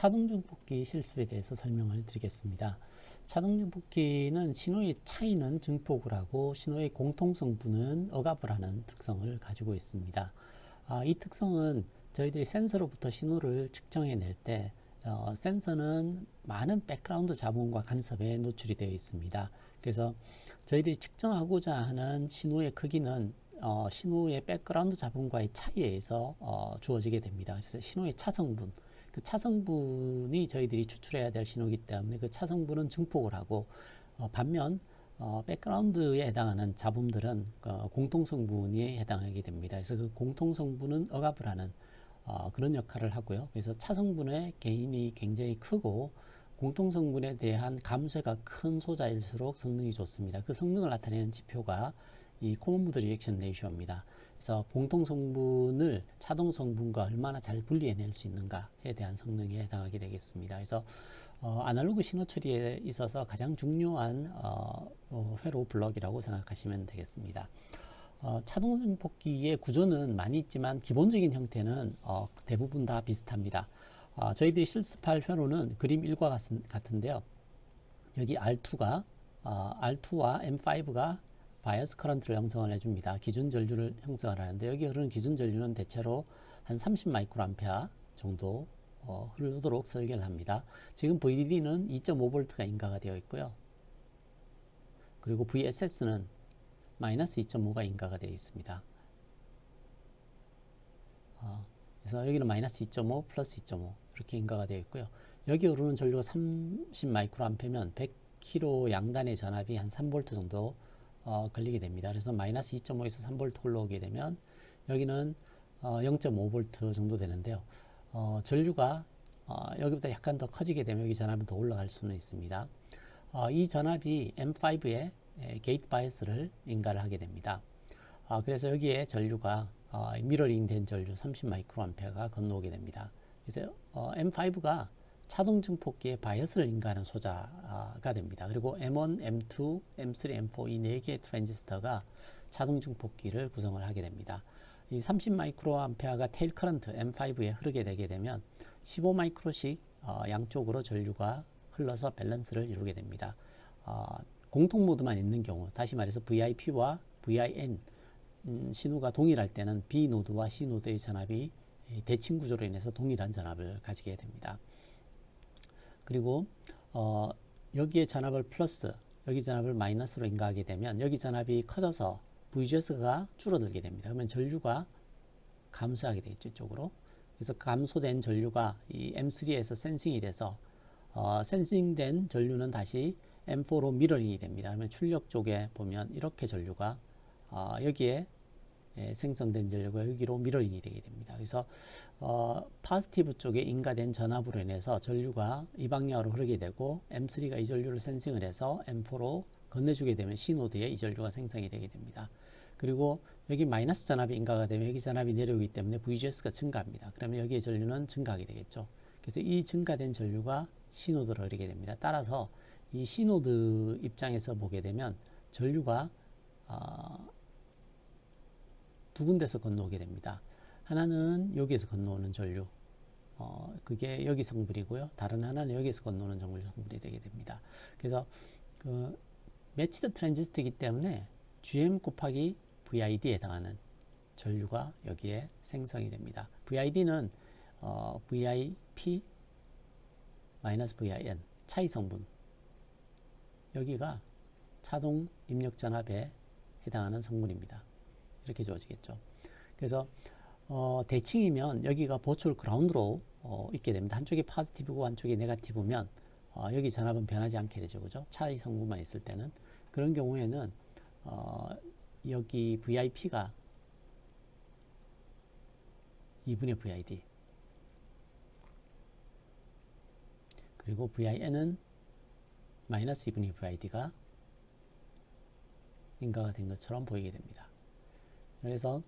차동 증폭기 실습에 대해서 설명을 드리겠습니다. 차동 증폭기는 신호의 차이는 증폭을 하고 신호의 공통성분은 억압을 하는 특성을 가지고 있습니다. 아, 이 특성은 저희들이 센서로부터 신호를 측정해낼 때 어, 센서는 많은 백그라운드 자본과 간섭에 노출이 되어 있습니다. 그래서 저희들이 측정하고자 하는 신호의 크기는 어, 신호의 백그라운드 자본과의 차이에 의해서 어, 주어지게 됩니다. 그래서 신호의 차성분, 그 차성분이 저희들이 추출해야 될 신호이기 때문에 그 차성분은 증폭을 하고 어, 반면 어, 백그라운드에 해당하는 잡음들은 어, 공통성분에 해당하게 됩니다. 그래서 그 공통성분은 억압을 하는 어, 그런 역할을 하고요. 그래서 차성분의 개인이 굉장히 크고 공통성분에 대한 감쇄가 큰 소자일수록 성능이 좋습니다. 그 성능을 나타내는 지표가 이 코먼 무드 리액션 레이쇼입니다. 그래서 공통 성분을 차동 성분과 얼마나 잘 분리해낼 수 있는가에 대한 성능에 해당하게 되겠습니다. 그래서 어, 아날로그 신호 처리에 있어서 가장 중요한 어, 어, 회로 블럭이라고 생각하시면 되겠습니다. 어, 차동 증폭기의 구조는 많이 있지만 기본적인 형태는 어, 대부분 다 비슷합니다. 어, 저희들이 실습할 회로는 그림 1과 같은 데요. 여기 R2가 어, R2와 M5가 바이어스 커런트를 형성을 해줍니다. 기준 전류를 형성을 하는데 여기 흐르는 기준 전류는 대체로 한 30 마이크로암페어 정도 어, 흐르도록 설계를 합니다. 지금 VDD는 2.5V가 인가가 되어 있고요. 그리고 VSS는 마이너스 2.5가 인가가 되어 있습니다. 어, 그래서 여기는 마이너스 2.5 플러스 2.5 이렇게 인가가 되어 있고요. 여기 흐르는 전류가 30 마이크로암페면 100kg 양단의 전압이 한 3V 정도 어, 걸리게 됩니다. 그래서 마이너스 2.5에서 3V 올라오게 되면 여기는 어, 0.5V 정도 되는데요. 어, 전류가 어, 여기보다 약간 더 커지게 되면 여기 전압이 더 올라갈 수는 있습니다. 어, 이 전압이 M5의 게이트 바이어스를 인가를 하게 됩니다. 어, 그래서 여기에 전류가 어, 미러링 된 전류 30 마이크로암페어가 건너오게 됩니다. 그래서 어, M5가 차동 증폭기의 바이어스를 인가하는 소자가 됩니다. 그리고 M1, M2, M3, M4 이 네 개의 트랜지스터가 차동 증폭기를 구성을 하게 됩니다. 이 30 마이크로암페어가 테일 커런트 M5에 흐르게 되게 되면 15 마이크로씩 어, 양쪽으로 전류가 흘러서 밸런스를 이루게 됩니다. 어, 공통 모드만 있는 경우, 다시 말해서 VIP와 VIN 음, 신호가 동일할 때는 B 노드와 C 노드의 전압이 대칭 구조로 인해서 동일한 전압을 가지게 됩니다. 그리고 어, 여기에 전압을 플러스, 여기 전압을 마이너스로 인가하게 되면 여기 전압이 커져서 VGS가 줄어들게 됩니다. 그러면 전류가 감소하게 되겠죠, 이쪽으로. 그래서 감소된 전류가 이 M3에서 센싱이 돼서 어, 센싱된 전류는 다시 M4로 미러링이 됩니다. 그러면 출력 쪽에 보면 이렇게 전류가 어, 여기에 예, 생성된 전류가 여기로 미러링이 되게 됩니다. 그래서 어, 파스티브 쪽에 인가된 전압으로 인해서 전류가 이 방향으로 흐르게 되고 M3가 이 전류를 센싱을 해서 M4로 건네주게 되면 C노드에 이 전류가 생성이 되게 됩니다. 그리고 여기 마이너스 전압이 인가가 되면 여기 전압이 내려오기 때문에 VGS가 증가합니다. 그러면 여기에 전류는 증가하게 되겠죠. 그래서 이 증가된 전류가 C노드로 흐르게 됩니다. 따라서 이 C노드 입장에서 보게 되면 전류가 어, 두 군데서 건너오게 됩니다. 하나는 여기에서 건너오는 전류, 어, 그게 여기 성분이고요. 다른 하나는 여기에서 건너오는 전류 성분이 되게 됩니다. 그래서 그 매치드 트랜지스터이기 때문에 GM 곱하기 VID에 해당하는 전류가 여기에 생성이 됩니다. VID는 어, VIP 마이너스 VIN 차이 성분 여기가 차동 입력 전압에 해당하는 성분입니다. 이렇게 주어지겠죠. 그래서 어, 대칭이면 여기가 버추얼 그라운드로 어, 있게 됩니다. 한쪽이 파지티브고 한쪽이 네가티브면 어, 여기 전압은 변하지 않게 되죠. 그죠? 차이 성분만 있을 때는 그런 경우에는 어, 여기 VIP가 2분의 VID 그리고 VIN은 마이너스 2분의 VID가 인가가 된 것처럼 보이게 됩니다. 그래서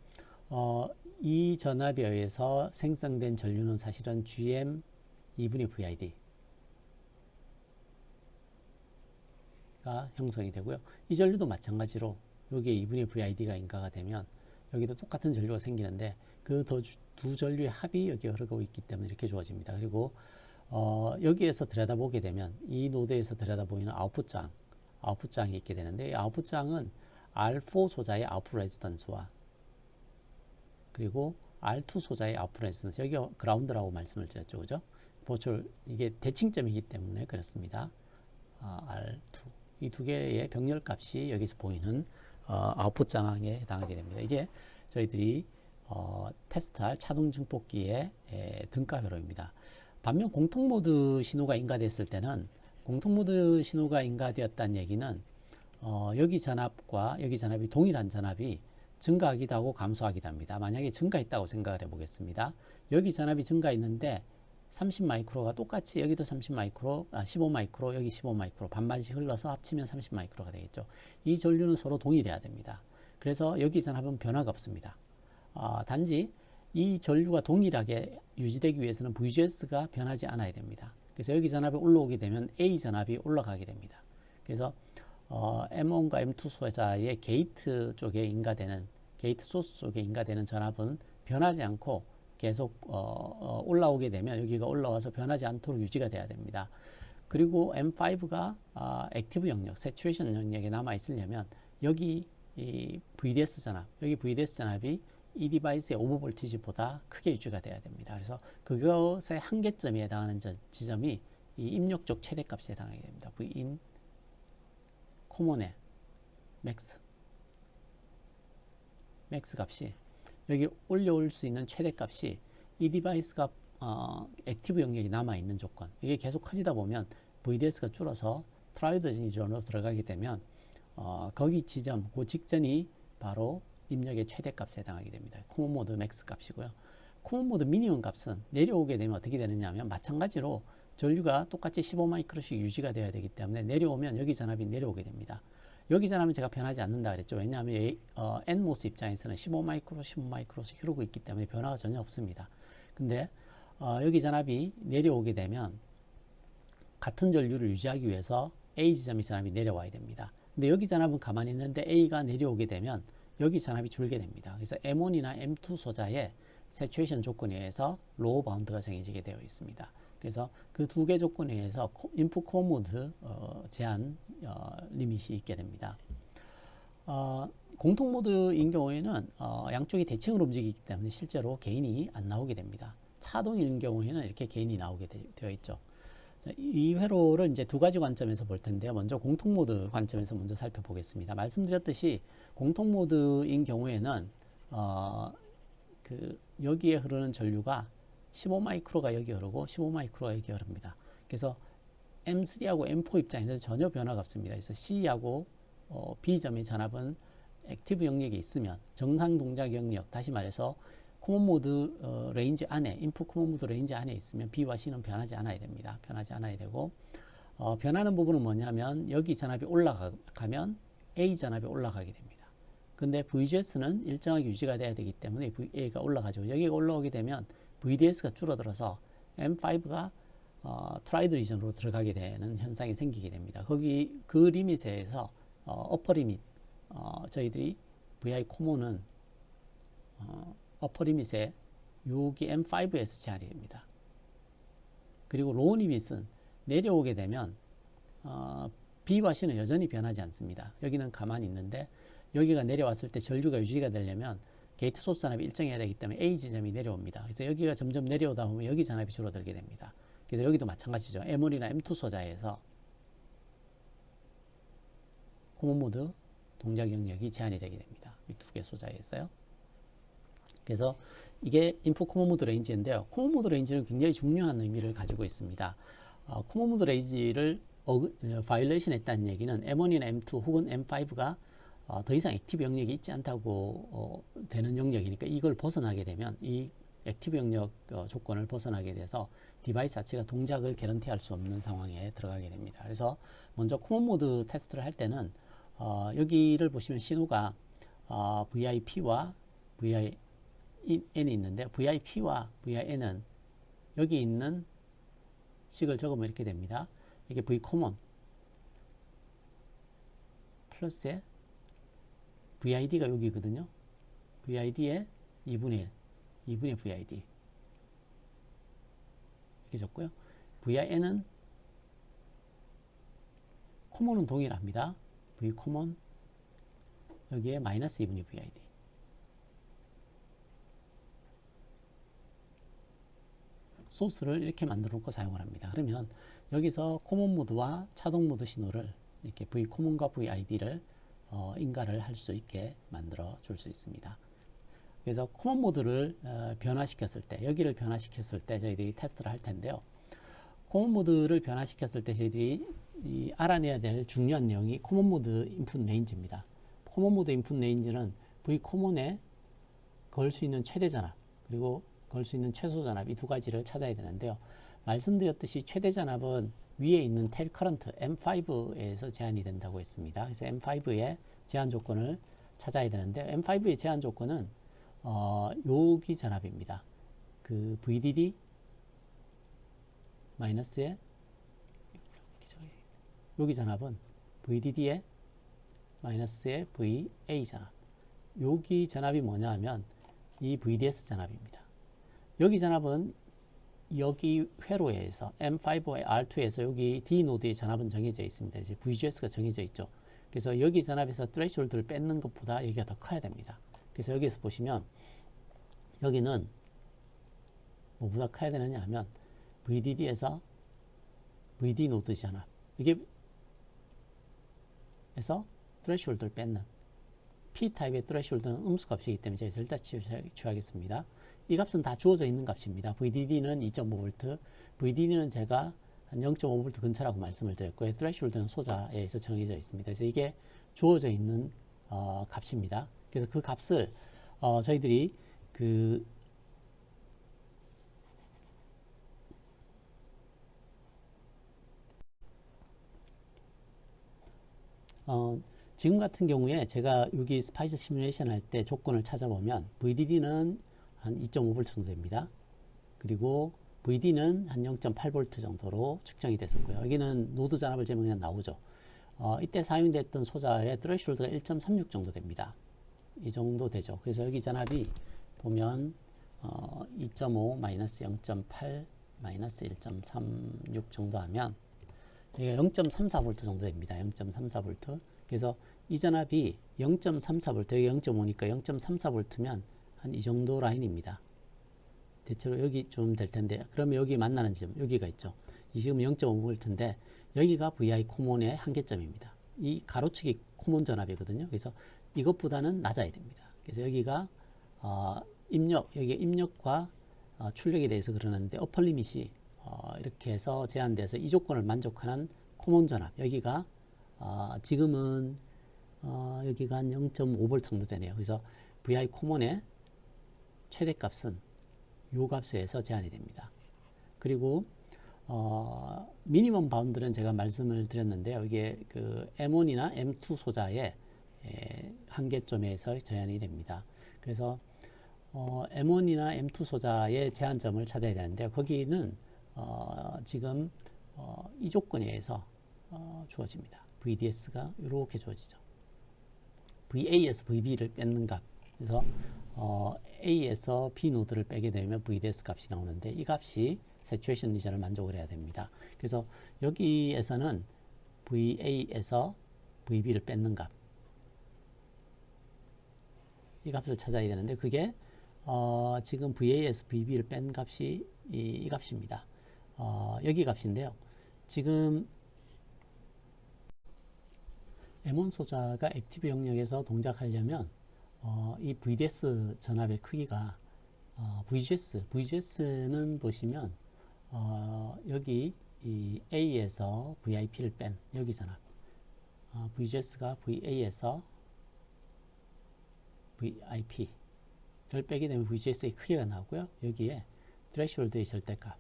어, 이 전압에 의해서 생성된 전류는 사실은 GM 2분의 VID 가 형성이 되고요. 이 전류도 마찬가지로 여기에 2분의 VID가 인가가 되면 여기도 똑같은 전류가 생기는데 그 두 전류의 합이 여기 흐르고 있기 때문에 이렇게 주어집니다. 그리고 어, 여기에서 들여다보게 되면 이 노드에서 들여다보이는 아웃풋장, 아웃풋장이 있게 되는데 이 아웃풋장은 R4 소자의 아웃풋 레지던스와 그리고 R2 소자의 아웃풋 레지던스 여기가 그라운드라고 말씀을 드렸죠, 그죠? 보철 이게 대칭점이기 때문에 그렇습니다. 아, R2 이 두 개의 병렬 값이 여기서 보이는 어, 아웃풋 장항에 해당하게 됩니다. 이게 저희들이 어, 테스트할 차동 증폭기의 에, 등가 회로입니다. 반면 공통 모드 신호가 인가됐을 때는 공통 모드 신호가 인가되었다는 얘기는 어, 여기 전압과 여기 전압이 동일한 전압이 증가하기도 하고 감소하기도 합니다. 만약에 증가했다고 생각을 해보겠습니다. 여기 전압이 증가했는데 30 마이크로가 똑같이 여기도 30 마이크로, 아, 15 마이크로, 여기 15 마이크로 반반씩 흘러서 합치면 30 마이크로가 되겠죠. 이 전류는 서로 동일해야 됩니다. 그래서 여기 전압은 변화가 없습니다. 아, 단지 이 전류가 동일하게 유지되기 위해서는 VGS가 변하지 않아야 됩니다. 그래서 여기 전압이 올라오게 되면 A 전압이 올라가게 됩니다. 그래서 어, M1과 M2 소자의 게이트 쪽에 인가되는 게이트 소스 쪽에 인가되는 전압은 변하지 않고 계속 어, 어, 올라오게 되면 여기가 올라와서 변하지 않도록 유지가 돼야 됩니다. 그리고 M5가 아, 액티브 영역, 세츄레이션 영역에 남아 있으려면 여기 이 VDS 전압, 여기 VDS 전압이 이 디바이스의 오버 볼티지보다 크게 유지가 돼야 됩니다. 그래서 그것의 한계점에 해당하는 저 지점이 이 입력적 최대값에 해당하게 됩니다. Vin 코모네 맥스 맥스 값이 여기 올려올 수 있는 최대 값이 이 디바이스가 어, 액티브 영역이 남아 있는 조건 이게 계속 커지다 보면 VDS가 줄어서 트라이드 지점으로 들어가게 되면 어, 거기 지점 그 직전이 바로 입력의 최대 값에 해당하게 됩니다. 코먼 모드 맥스 값이고요. 코먼 모드 미니멈 값은 내려오게 되면 어떻게 되느냐 하면 마찬가지로 전류가 똑같이 15 마이크로씩 유지가 되어야 되기 때문에 내려오면 여기 전압이 내려오게 됩니다. 여기 전압은 제가 변하지 않는다 그랬죠. 왜냐하면 이, 어, N모스 입장에서는 15 마이크로, 15 마이크로씩 흐르고 있기 때문에 변화가 전혀 없습니다. 근데 어, 여기 전압이 내려오게 되면 같은 전류를 유지하기 위해서 A 지점의 전압이 내려와야 됩니다. 근데 여기 전압은 가만히 있는데 A가 내려오게 되면 여기 전압이 줄게 됩니다. 그래서 M1이나 M2 소자의 세츄에이션 조건에 의해서 로우 바운드가 정해지게 되어 있습니다. 그래서 그 두 개 조건에 의해서 인풋 코어 모드 어, 제한 어, 리밋이 있게 됩니다. 어, 공통 모드인 경우에는 어, 양쪽이 대칭으로 움직이기 때문에 실제로 개인이 안 나오게 됩니다. 차동인 경우에는 이렇게 개인이 나오게 되, 되어 있죠. 자, 이 회로를 이제 두 가지 관점에서 볼 텐데요. 먼저 공통 모드 관점에서 먼저 살펴보겠습니다. 말씀드렸듯이 공통 모드인 경우에는 어, 그 여기에 흐르는 전류가 15 마이크로가 여기 흐르고 15 마이크로가 여기 흐릅니다. 그래서 M3하고 M4 입장에서 전혀 변화가 없습니다. 그래서 C하고 어, B점의 전압은 액티브 영역에 있으면 정상 동작 영역, 다시 말해서 코먼 모드 어, 레인지 안에, 인풋 코먼 모드 레인지 안에 있으면 B와 C는 변하지 않아야 됩니다. 변하지 않아야 되고 어, 변하는 부분은 뭐냐면 여기 전압이 올라가면 A 전압이 올라가게 됩니다. 근데 VGS는 일정하게 유지가 돼야 되기 때문에 VA가 올라가죠. 여기가 올라오게 되면 VDS가 줄어들어서 M5가 어, 트라이드 리전으로 들어가게 되는 현상이 생기게 됩니다. 거기 그 리밋에서 어, 어퍼 리밋 어, 저희들이 VI 코모는 어, 어퍼 리밋에 여기 M5에서 제한이 됩니다. 그리고 로우 리밋은 내려오게 되면 어, B와 C는 여전히 변하지 않습니다. 여기는 가만히 있는데 여기가 내려왔을 때 전류가 유지가 되려면 게이트 소스 잔압이 일정해야 되기 때문에 A 지점이 내려옵니다. 그래서 여기가 점점 내려오다 보면 여기 잔압이 줄어들게 됩니다. 그래서 여기도 마찬가지죠. M1이나 M2 소자에서 코먼 모드 동작 영역이 제한이 되게 됩니다. 이 두 개 소자에서요. 그래서 이게 인풋 코먼 모드 레인지인데요. 코먼 모드 레인지는 굉장히 중요한 의미를 가지고 있습니다. 어, 코먼 모드 레인지를 어그, 바이올레이션 했다는 얘기는 M1이나 M2 혹은 M5가 어, 더 이상 액티브 영역이 있지 않다고 어, 되는 영역이니까 이걸 벗어나게 되면 이 액티브 영역 어, 조건을 벗어나게 돼서 디바이스 자체가 동작을 개런티할 수 없는 상황에 들어가게 됩니다. 그래서 먼저 코먼 모드 테스트를 할 때는 어, 여기를 보시면 신호가 어, VIP와 VIN이 있는데 VIP와 VIN은 여기 있는 식을 적으면 이렇게 됩니다. 이게 V common 플러스에 VID가 여기거든요. VID의 2분의 1, 2분의 VID 이렇게 적고요. VIN은 코먼은 동일합니다. V 코먼 여기에 마이너스 2분의 VID 소스를 이렇게 만들어 놓고 사용을 합니다. 그러면 여기서 코먼 모드와 차동 모드 신호를 이렇게 V 코먼과 VID를 어, 인가를 할 수 있게 만들어 줄 수 있습니다. 그래서 코먼 모드를 어, 변화시켰을 때 여기를 변화시켰을 때 저희들이 테스트를 할 텐데요. 코먼 모드를 변화시켰을 때 저희들이 이 알아내야 될 중요한 내용이 코먼 모드 인풋 레인지입니다. 코먼 모드 인풋 레인지는 V 코먼에 걸 수 있는 최대 전압 그리고 걸 수 있는 최소 전압 이 두 가지를 찾아야 되는데요. 말씀드렸듯이 최대 전압은 위에 있는 텔 커런트 M5에서 제한이 된다고 했습니다. 그래서 M5의 제한 조건을 찾아야 되는데 M5의 제한 조건은 어, 여기 전압입니다. 그 VDD 마이너스의 여기 전압은 VDD의 마이너스의 VA 전압. 여기 전압이 뭐냐 하면 이 VDS 전압입니다. 여기 전압은 여기 회로에서 M5의 R2에서 여기 D 노드의 전압은 정해져 있습니다. 이제 VGS가 정해져 있죠. 그래서 여기 전압에서 트레시홀드를 뺏는 것보다 여기가 더 커야 됩니다. 그래서 여기에서 보시면 여기는 뭐보다 커야 되느냐 하면 VDD에서 VD 노드 전압 이게 에서 트레시홀드를 뺏는 P타입의 트레시홀드는 음수 값이기 때문에 제가 절대 취하겠습니다. 이 값은 다 주어져 있는 값입니다. VDD는 2.5V, VDD는 제가 한 0.5V 근처라고 말씀을 드렸고요. 트레시홀드는 소자에서 정해져 있습니다. 그래서 이게 주어져 있는 어, 값입니다. 그래서 그 값을 어, 저희들이 그 어, 지금 같은 경우에 제가 여기 스파이스 시뮬레이션 할 때 조건을 찾아보면 VDD는 한 2.5V 정도 됩니다. 그리고 VD는 한 0.8V 정도로 측정이 됐었고요. 여기는 노드 전압을 재면 그냥 나오죠. 어, 이때 사용됐던 소자의 트레시홀드가 1.36 정도 됩니다. 이 정도 되죠. 그래서 여기 전압이 보면 어, 2.5 마이너스 0.8 마이너스 1.36 정도 하면 여기가 0.34V 정도 됩니다. 0.34V. 그래서 이 전압이 0.34V, 여기 0.5니까 0.34V면 한 이 정도 라인입니다. 대체로 여기 좀 될 텐데, 그러면 여기 만나는 지점, 여기가 있죠. 이 지금 0.5V인데, 여기가 VI 코몬의 한계점입니다. 이 가로축이 코몬 전압이거든요. 그래서 이것보다는 낮아야 됩니다. 그래서 여기가 어, 입력, 여기 입력과 어, 출력에 대해서 그러는데 어퍼 리밋이 어, 이렇게 해서 제한돼서 이 조건을 만족하는 코몬 전압 여기가 어, 지금은 어, 여기가 한 0.5V 정도 되네요. 그래서 VI 코몬의 최대값은 요 값에서 제한이 됩니다. 그리고 어, 미니멈 바운드는 제가 말씀을 드렸는데요. 이게 그 M1이나 M2 소자의 에, 한계점에서 제한이 됩니다. 그래서 어, M1이나 M2 소자의 제한점을 찾아야 되는데 거기는 어, 지금 어, 이 조건에 의해서 어, 주어집니다. VDS가 이렇게 주어지죠. VA에서 VB를 뺏는 값. 그래서 어, A에서 B 노드를 빼게 되면 VDS 값이 나오는데 이 값이 세츄에이션 리전을 만족을 해야 됩니다. 그래서 여기에서는 VA에서 VB를 뺏는 값. 이 값을 찾아야 되는데 그게 어, 지금 VA에서 VB를 뺀 값이 이, 이 값입니다. 어, 여기 값인데요. 지금 M1 소자가 액티브 영역에서 동작하려면 어, 이 VDS 전압의 크기가 어, VGS, VGS는 보시면 어, 여기 이 A에서 VIP를 뺀 여기 전압 어, VGS가 VA에서 VIP를 빼게 되면 VGS의 크기가 나오고요. 여기에 트레시홀드의 절대값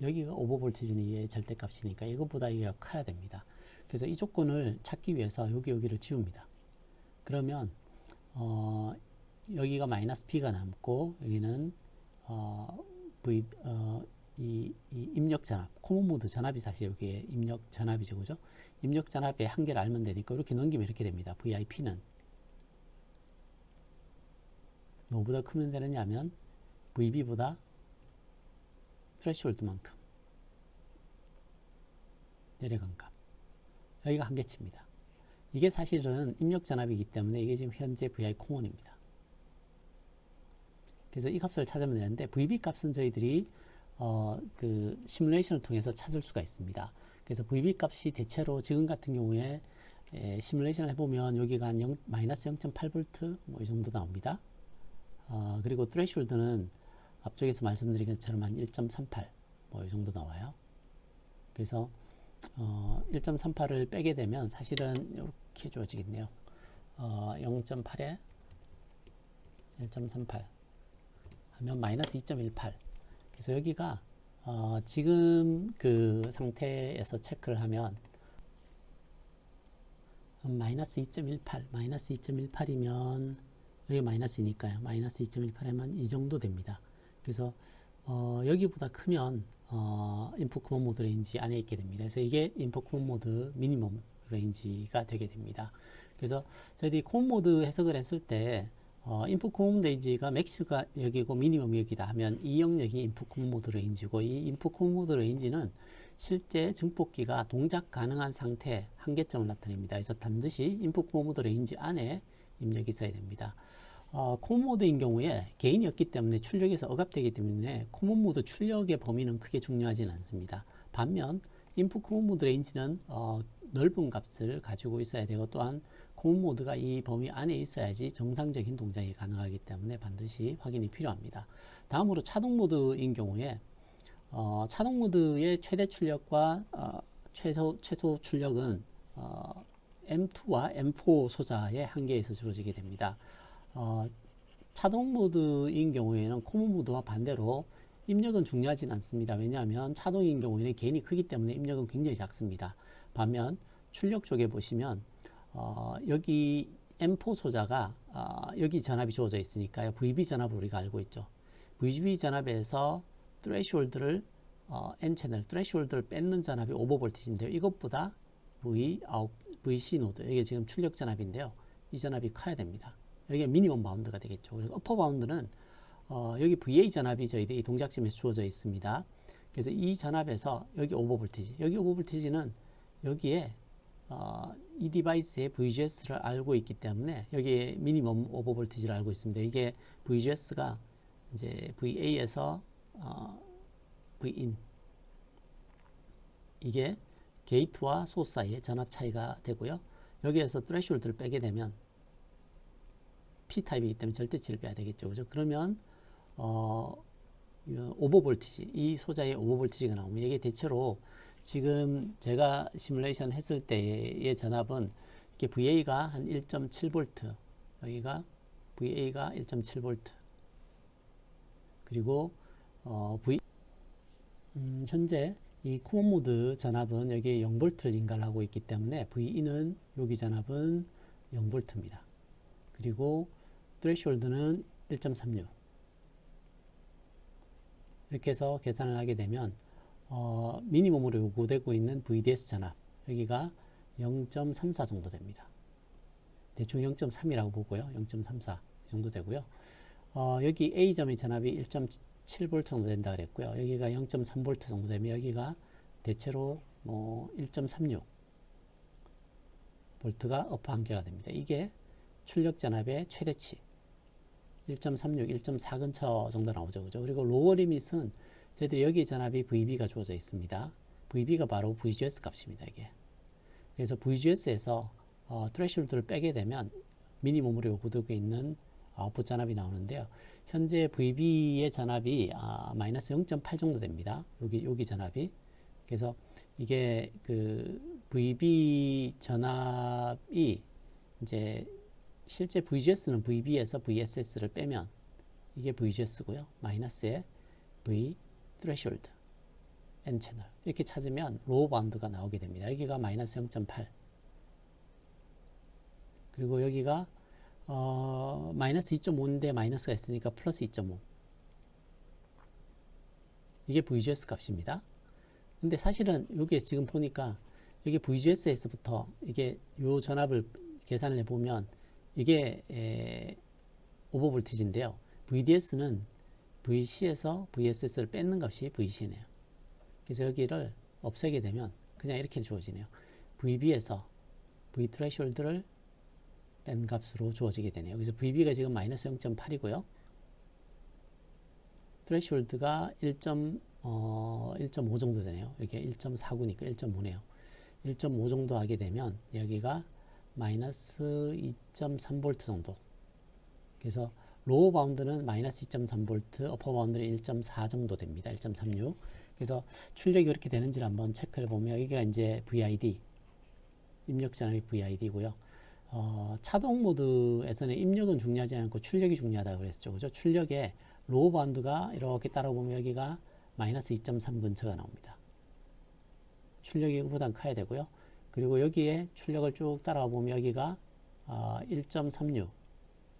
여기가 오버볼티지의 절대값이니까 이것보다 이게 커야 됩니다. 그래서 이 조건을 찾기 위해서 여기 여기를 지웁니다. 그러면 어, 여기가 마이너스 P가 남고 여기는 어, V 어, 이, 이 입력 전압, 코먼 모드 전압이 사실 여기에 입력 전압이죠, 그죠? 입력 전압의 한계를 알면 되니까 이렇게 넘기면 이렇게 됩니다. VIP는 뭐보다 크면 되느냐면 VB보다 트레시홀드만큼 내려간 값. 여기가 한계치입니다. 이게 사실은 입력 잔압이기 때문에 이게 지금 현재 VI 콩원입니다. 그래서 이 값을 찾으면 되는데 VB 값은 저희들이 어, 그 시뮬레이션을 통해서 찾을 수가 있습니다. 그래서 VB 값이 대체로 지금 같은 경우에 에, 시뮬레이션을 해보면 여기가 한 0, 마이너스 0.8V 뭐 이 정도 나옵니다. 어, 그리고 트레시홀드는 앞쪽에서 말씀드린 것처럼 한 1.38 뭐 이 정도 나와요. 그래서 어, 1.38을 빼게 되면 사실은 이렇게 주어지겠네요. 어, 0.8에 1.38 하면 마이너스 2.18 그래서 여기가 어, 지금 그 상태에서 체크를 하면 음, 마이너스 2.18 마이너스 2.18이면 여기 마이너스니까요. 마이너스 2.18이면 이 정도 됩니다. 그래서 어, 여기보다 크면 어, 인풋 코먼 모드 레인지 안에 있게 됩니다 그래서 이게 인풋 코먼 모드 미니멈 레인지가 되게 됩니다 그래서 저희들이 코먼 모드 해석을 했을 때 어, 인풋 코먼 레인지가 맥스가 여기고 미니멈 여기다 하면 이 영역이 인풋 코먼 모드 레인지고 이 인풋 코먼 모드 레인지는 실제 증폭기가 동작 가능한 상태 한계점을 나타냅니다. 그래서 반드시 인풋 코먼 모드 레인지 안에 입력이 있어야 됩니다. 어, 코먼 모드인 경우에 개인이었기 때문에 출력에서 억압되기 때문에 코먼 모드 출력의 범위는 크게 중요하지는 않습니다. 반면 인풋 코먼 모드 레인지는 어, 넓은 값을 가지고 있어야 되고 또한 코먼 모드가 이 범위 안에 있어야지 정상적인 동작이 가능하기 때문에 반드시 확인이 필요합니다. 다음으로 차동 모드인 경우에 어, 차동 모드의 최대 출력과 어, 최소, 최소 출력은 어, M2와 M4 소자의 한계에서 주어지게 됩니다. 어, 차동 모드인 경우에는 코먼 모드와 반대로 입력은 중요하진 않습니다. 왜냐하면 차동인 경우에는 개인이 크기 때문에 입력은 굉장히 작습니다. 반면 출력 쪽에 보시면 어, 여기 M4 소자가 어, 여기 전압이 주어져 있으니까요. VB 전압을 우리가 알고 있죠. VB 전압에서 트레시홀드를 어, N 채널 트레시홀드를 뺏는 전압이 오버볼티지인데요. 이것보다 V VC 노드 이게 지금 출력 전압인데요. 이 전압이 커야 됩니다. 여기가 미니멈 바운드가 되겠죠. 그래서 어퍼 바운드는 어, 여기 VA 전압이 저희들이 동작점에서 주어져 있습니다. 그래서 이 전압에서 여기 오버볼티지 여기 오버볼티지는 여기에 어, 이 디바이스의 VGS를 알고 있기 때문에 여기에 미니멈 오버볼티지를 알고 있습니다. 이게 VGS가 이제 VA에서 어, Vin 이게 게이트와 소스 사이의 전압 차이가 되고요. 여기에서 트레시홀드를 빼게 되면 P 타입이기 때문에 절대치를 빼야 되겠죠. 그죠? 그러면 어, 오버볼티지 이 소자의 오버볼티지가 나오면 이게 대체로 지금 제가 시뮬레이션 했을 때의 전압은 이게 VA가 한 1.7V 여기가 VA가 1.7V 그리고 어, V 음, 현재 이 코먼 모드 전압은 여기 0V를 인가를 하고 있기 때문에 VE는 여기 전압은 0V입니다. 그리고 트레시홀드는 1.36 이렇게 해서 계산을 하게 되면 어, 미니멈으로 요구되고 있는 VDS 전압 여기가 0.34 정도 됩니다. 대충 0.3이라고 보고요. 0.34 정도 되고요. 어, 여기 A점의 전압이 1.7V 정도 된다 그랬고요. 여기가 0.3V 정도 되면 여기가 대체로 뭐 1.36 볼트가 어퍼 한계가 됩니다. 이게 출력 전압의 최대치 1.36, 1.4 근처 정도 나오죠. 그죠? 그리고 로워 리밋은 저희들이 여기 전압이 VB가 주어져 있습니다. VB가 바로 VGS 값입니다. 이게. 그래서 VGS에서 어, 트레시홀드를 빼게 되면 미니멈으로 요구되고 있는 아웃풋 전압이 나오는데요. 현재 VB의 전압이 아, 마이너스 0.8 정도 됩니다. 여기 여기 전압이. 그래서 이게 그 VB 전압이 이제 실제 VGS는 VB에서 VSS를 빼면 이게 VGS고요. 마이너스에 V threshold N 채널 이렇게 찾으면 로우 바운드가 나오게 됩니다. 여기가 마이너스 0.8 그리고 여기가 어, 마이너스 2.5인데 마이너스가 있으니까 플러스 2.5 이게 VGS 값입니다. 근데 사실은 여기 지금 보니까 여기 VGS에서부터 이게 요 전압을 계산을 해보면 이게 에, 오버볼티지인데요. VDS는 VC에서 VSS를 뺏는 값이 VC네요. 그래서 여기를 없애게 되면 그냥 이렇게 주어지네요. VB에서 V 트레시홀드를 뺀 값으로 주어지게 되네요. 그래서 VB가 지금 마이너스 0.8이고요. 트레시홀드가 1. 어, 1.5 정도 되네요. 이게 1.49니까 1.5네요. 1.5 정도 하게 되면 여기가 마이너스 2.3V 정도. 그래서 로우 바운드는 마이너스 2.3V, 어퍼 바운드는 1.4 정도 됩니다. 1.36. 그래서 출력이 그렇게 되는지를 한번 체크를 보면 여기가 이제 VID 입력 전압이 VID고요. 어, 차동 모드에서는 입력은 중요하지 않고 출력이 중요하다고 그랬죠. 그죠? 출력에 로우 바운드가 이렇게 따라보면 여기가 마이너스 2.3 근처가 나옵니다. 출력이 이보다 커야 되고요. 그리고 여기에 출력을 쭉 따라가 보면 여기가 어, 1.36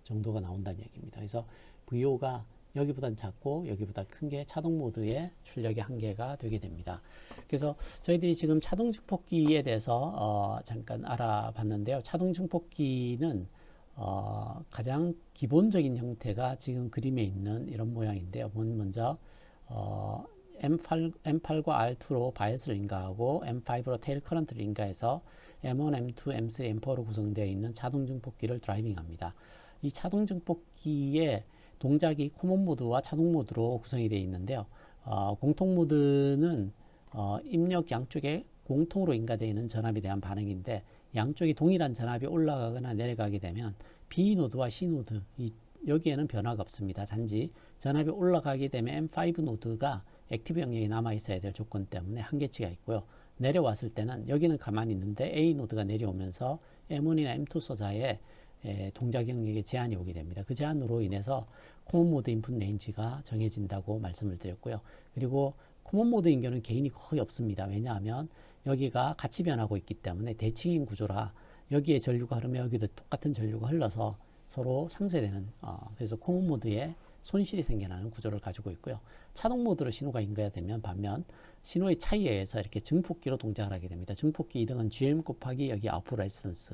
정도가 나온다는 얘기입니다. 그래서 VO가 여기보단 작고 여기보다 큰 게 차동 모드의 출력의 한계가 되게 됩니다. 그래서 저희들이 지금 차동 증폭기에 대해서 어, 잠깐 알아봤는데요. 차동 증폭기는 어, 가장 기본적인 형태가 지금 그림에 있는 이런 모양인데요. 먼저 어, M8, M8과 R2로 바이어스를 인가하고 M5로 테일 커런트를 인가해서 M1, M2, M3, M4로 구성되어 있는 자동 증폭기를 드라이빙합니다. 이 자동 증폭기의 동작이 코먼 모드와 자동 모드로 구성이 되어 있는데요. 어, 공통 모드는 어, 입력 양쪽에 공통으로 인가되어 있는 전압에 대한 반응인데 양쪽이 동일한 전압이 올라가거나 내려가게 되면 B 노드와 C 노드 이, 여기에는 변화가 없습니다. 단지 전압이 올라가게 되면 M5 노드가 액티브 영역이 남아 있어야 될 조건 때문에 한계치가 있고요. 내려왔을 때는 여기는 가만히 있는데 A 노드가 내려오면서 M1이나 M2 소자의 에, 동작 영역에 제한이 오게 됩니다. 그 제한으로 인해서 코먼 모드 인풋 레인지가 정해진다고 말씀을 드렸고요. 그리고 코먼 모드인 경우는 개인이 거의 없습니다. 왜냐하면 여기가 같이 변하고 있기 때문에 대칭인 구조라 여기에 전류가 흐르면 여기도 똑같은 전류가 흘러서 서로 상쇄되는 어, 그래서 코먼 모드에 손실이 생겨나는 구조를 가지고 있고요. 차동 모드로 신호가 인가야 되면 반면 신호의 차이에 의해서 이렇게 증폭기로 동작을 하게 됩니다. 증폭기 이동은 GM 곱하기 여기 아웃풋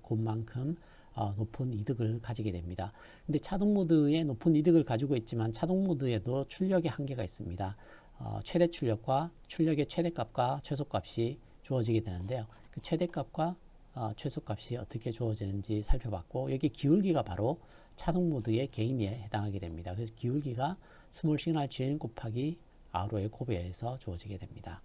그만큼 어, 높은 이득을 가지게 됩니다. 근데 차동 모드에 높은 이득을 가지고 있지만 차동 모드에도 출력의 한계가 있습니다. 어, 최대 출력과 출력의 최대값과 최소값이 주어지게 되는데요. 그 최대값과 어, 최소값이 어떻게 주어지는지 살펴봤고 여기 기울기가 바로 차동 모드의 개인에 해당하게 됩니다. 그래서 기울기가 스몰 시그널 GN 곱하기 R호의 곱에 의해서 주어지게 됩니다.